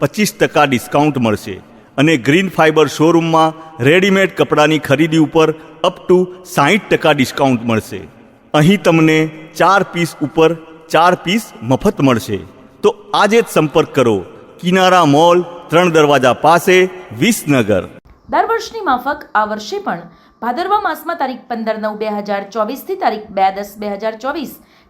પચીસ ટકા ડિસ્કાઉન્ટ મળશે અને ગ્રીન ફાઇબર શોરૂમમાં રેડીમેડ કપડાની ખરીદી ઉપર અપ ટુ સાહીઠ ટકા ડિસ્કાઉન્ટ મળશે. અહીં તમને ચાર પીસ ઉપર ચાર પીસ મફત મળશે. તો આજે જ સંપર્ક કરો. કિનારા મોલ, ત્રણ દરવાજા પાસે, વિસનગર. દર વર્ષની માફક આ વર્ષે પણ. ભાદરવા માસમાં તારીખ પંદર નવ બે હજાર ચોવીસથી તારીખ બે દસ બે હજાર ચોવીસ.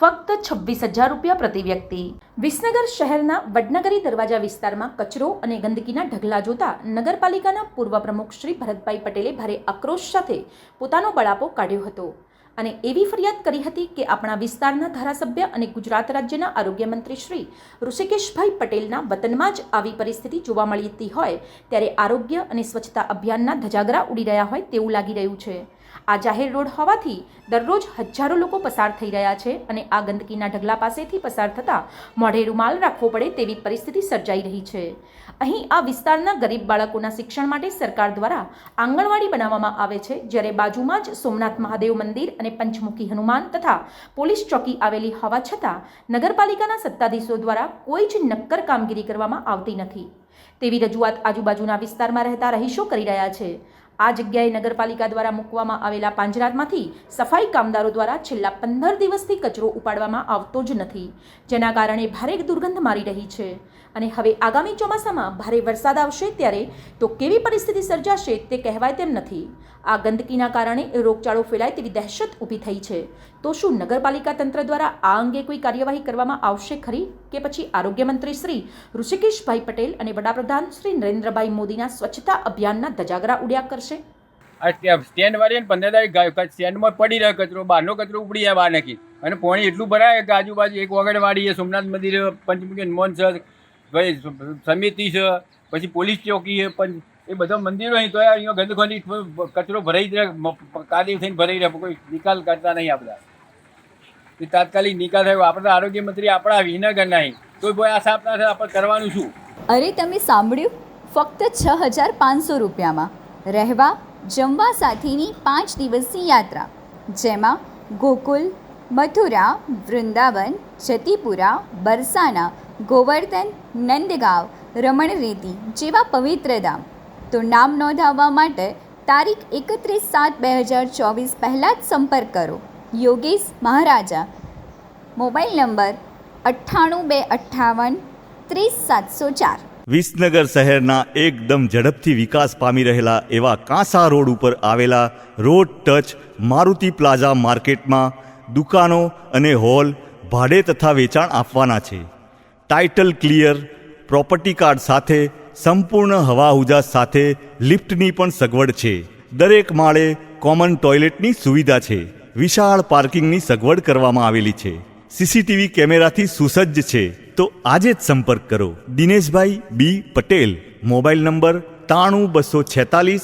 ફક્ત છવ્વીસ હજાર રૂપિયા પ્રતિ વ્યક્તિ. વિસનગર શહેરના વડનગરી દરવાજા વિસ્તારમાં કચરો અને ગંદકીના ઢગલા જોતા નગરપાલિકાના પૂર્વ પ્રમુખ શ્રી ભરતભાઈ પટેલે ભારે આક્રોશ સાથે પોતાનો બળાપો કાઢ્યો હતો. અને એવી ફરિયાદ કરી હતી કે આપણા વિસ્તારના ધારાસભ્ય અને ગુજરાત રાજ્યના આરોગ્ય મંત્રી શ્રી ઋષિકેશભાઈ પટેલના વતનમાં જ આવી પરિસ્થિતિ જોવા મળતી હોય ત્યારે આરોગ્ય અને સ્વચ્છતા અભિયાનના ધજાગરા ઉડી રહ્યા હોય તેવું લાગી રહ્યું છે. આ જાહેર રોડ હોવાથી દરરોજ હજારો લોકો પસાર થઈ રહ્યા છે અને આ ગંદકીના ઢગલા પાસેથી પસાર થતાં મોઢે રૂમાલ રાખવો પડે તેવી પરિસ્થિતિ સર્જાઈ રહી છે. અહીં આ વિસ્તારના ગરીબ બાળકોના શિક્ષણ માટે સરકાર દ્વારા આંગણવાડી બનાવવામાં આવે છે, જ્યારે બાજુમાં જ સોમનાથ મહાદેવ મંદિર અને પંચમુખી હનુમાન તથા પોલીસ ચોકી આવેલી હોવા છતાં નગરપાલિકાના સત્તાધીશો દ્વારા કોઈ જ નક્કર કામગીરી કરવામાં આવતી નથી. તેવી રજૂઆત આજુબાજુના વિસ્તારમાં રહેતા રહીશો કરી રહ્યા છે. આ જગ્યાએ નગરપાલિકા દ્વારા મૂકવામાં આવેલા પાંજરામાંથી સફાઈ કામદારો દ્વારા છેલ્લા પંદર દિવસથી કચરો ઉપાડવામાં આવતો જ નથી, જેના કારણે ભારે દુર્ગંધ મારી રહી છે. અને હવે આગામી ચોમાસામાં ભારે વરસાદ આવશે ત્યારે તો કેવી પરિસ્થિતિ સર્જાશે તે કહેવાય તેમ નથી. આ ગંદકીના કારણે રોગચાળો ફેલાય તેવી દહેશત ઊભી થઈ છે. તો શું નગરપાલિકા તંત્ર દ્વારા આ અંગે કોઈ કાર્યવાહી કરવામાં આવશે ખરી? કે પછી આરોગ્ય મંત્રી શ્રી ઋષિકેશભાઈ પટેલ અને વડાપ્રધાન શ્રી નરેન્દ્રભાઈ મોદીના સ્વચ્છતા અભિયાનના ધજાગરા ઉડ્યા કરશે. સ્ટેન્ડ વાળી પંદર તારીખ સ્ટેન્ડમાં પડી રહ્યો કચરો, બહારનો કચરો ઉપડી જાય બહાર નાખી. અને પાણી એટલું ભરાય કે આજુબાજુ એક વગડવાડી છે, સોમનાથ મંદિર પંચમુખી હનુમાન છે સમિતિ છે, પછી પોલીસ ચોકી છે પણ એ બધા મંદિરો અહીં તો અહીંયા ગંદખોની કચરો ભરાઈ જ રહે કાદી થઈને ભરાઈ રહે કોઈ નિકાલ કરતા નહીં આ બધા. એ તાત્કાલિક નિકાલ થયો. આપણે આરોગ્ય મંત્રી આપણા વિનગર નહીં. તો ભાઈ આ સાપના આપણે કરવાનું શું? અરે તમે સાંભળ્યું? ફક્ત છ હજાર પાંચસો રૂપિયામાં રહેવા, જમવા સાથેની પાંચ દિવસની યાત્રા. જેમાં ગોકુલ, મથુરા, વૃંદાવન, જતીપુરા, બરસાના, ગોવર્ધન, નંદગાંવ, રમણરેતી જેવા પવિત્ર ધામ. તો નામ નોંધાવવા માટે તારીખ એકત્રીસ સાત બે હજાર ચોવીસ પહેલાં જ સંપર્ક કરો. યોગેશ મહારાજા. મોબાઈલ નંબર અઠ્ઠાણું બે અઠ્ઠાવન ત્રીસ સાતસો ચાર. વિસનગર શહેરના એકદમ ઝડપથી વિકાસ પામી રહેલા એવા કાંસા રોડ ઉપર આવેલા રોડ ટચ મારુતિ પ્લાઝા માર્કેટમાં દુકાનો અને હોલ ભાડે તથા વેચાણ આપવાના છે. ટાઇટલ ક્લિયર, પ્રોપર્ટી કાર્ડ સાથે, સંપૂર્ણ હવા સાથે લિફ્ટની પણ સગવડ છે. દરેક માળે કોમન ટોયલેટની સુવિધા છે. વિશાળ પાર્કિંગની સગવડ કરવામાં આવેલી છે. સીસીટીવી કેમેરાથી સુસજ્જ છે. તો આજે જ સંપર્ક કરો. Dineshbhai B Patel, mobile number ત્રાણું બસો છેતાલીસ